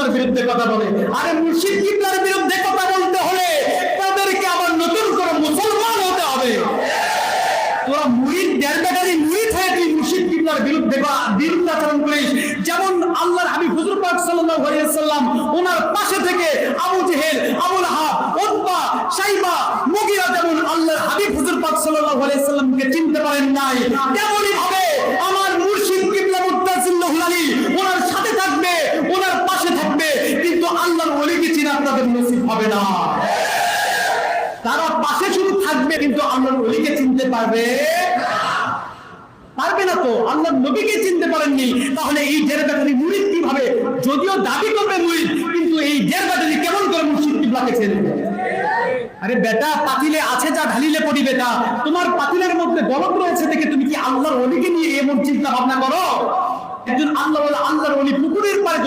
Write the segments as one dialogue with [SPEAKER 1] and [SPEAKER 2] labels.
[SPEAKER 1] কথা বলে। আরে মুর্শিদ কিবলার বিরুদ্ধে কথা বলতে হলে তাদেরকে আবার নতুন করে মুসলমান হতে হবে। তোরা মুরিদ, দেড় ব্যাটারি মুরিদ হয়ে তুই মুর্শিদ কিবলার বিরুদ্ধে বা বিরুদ্ধাচরণ করিস। যেমন আল্লাহর হাবিব হুজুর পাক সাল্লাল্লাহু আলাইহি সাল্লাম ওনার পাশে থেকে আবু জেহেল, আবুল আহাব, উতবা, সাইবা, মুগিরা যেমন আল্লাহর হাবিব হুজুর পাক সাল্লাল্লাহু আলাইহি সাল্লামকে চিনতে পারেন নাই, তেমনই ভাবে হবে না। তারা পাশে শুধু থাকবে কিন্তু আল্লাহর ওলিকে চিনতে পারবে পারবে না তো, আল্লাহ নবীকে চিনতে পারেননি। তাহলে এই জের ব্যাটারি মুরিদ কীভাবে? যদিও দাবি করবে মুরিদ, কিন্তু এই জের ব্যাটারি কেমন করে মুর্শিদ কিবলাকে চেনবে আরে বেটা, পাতিলে আছে যা, ঢালিলে পড়িবে তা। তোমার পাতিলের মধ্যে গলত রয়েছে দেখে তুমি কি আল্লাহর অলিকে নিয়ে এমন চিন্তা ভাবনা করো একজন আল্লাহ আল্লাহর অলি পুকুরের পাড়ে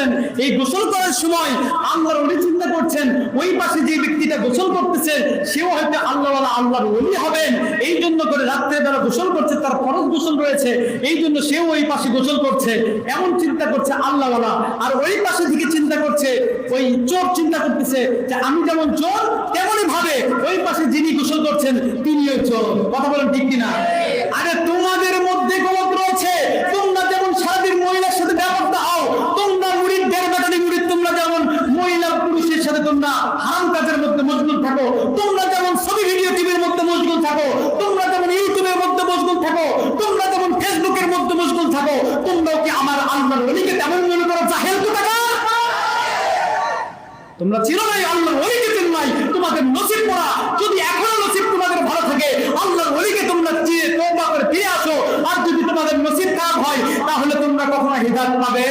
[SPEAKER 1] গোসল এই গোসল করার সময় আল্লাহর অলি চিন্তা করছেন, ওই পাশে যে ব্যক্তিটা গোসল করতেছে, সেও হয়তো আল্লাহ আল্লাহর অলি হবেন। এই জন্য করে রাত্রে বেলা গোসল করছে, তার ফরজ গোসল রয়েছে। এই জন্য সেও ওই পাশে গোসল করছে। এমন চিন্তা করছে আল্লাহওয়ালা। আর ওই পাশে দিকে চিন্তা করছে, ওই চোর চিন্তা করতেছে যে আমি যেমন চোর, তেমনই ভাবে ওই পাশে যিনি গোসল করছেন, তিনিও চোর। কথা বলেন ঠিক কিনা আরে তোমাদের মধ্যে গলত রয়েছে তোমরা যেমন সারাদিন মহিলার সাথে ব্যাপারটা হও তোমরা মুড়িদ দেড় বেটানি মুড়িদ তোমরা যেমন মহিলা পুরুষের সাথে তোমরা হারাম কাজের মধ্যে মশগুল থাকো তোমরা যেমন ছবি ভিডিও টিভির মধ্যে মশগুল থাকো তোমরা যেমন ইউটিউবের মধ্যে মশগুল থাকো তোমরা যেমন ফেসবুকের মধ্যে মশগুল থাকো তোমরাও কি আমার আল্লাহর অলিকে তেমন মনে করো জাহেল তো টাকা তোমরা চিরনাই আল্লাহর ওলিকে চিন নাই? তোমাদের নসিব পড়া যদি এখনও নসিব তোমাদের ভালো থাকে, আল্লাহর ওলিকে তোমরা চিরে তোমরা ফিরে আসো। আর যদি তোমাদের নসিব খারাপ হয়, তাহলে তোমরা কখনো হিদায়ত পাবে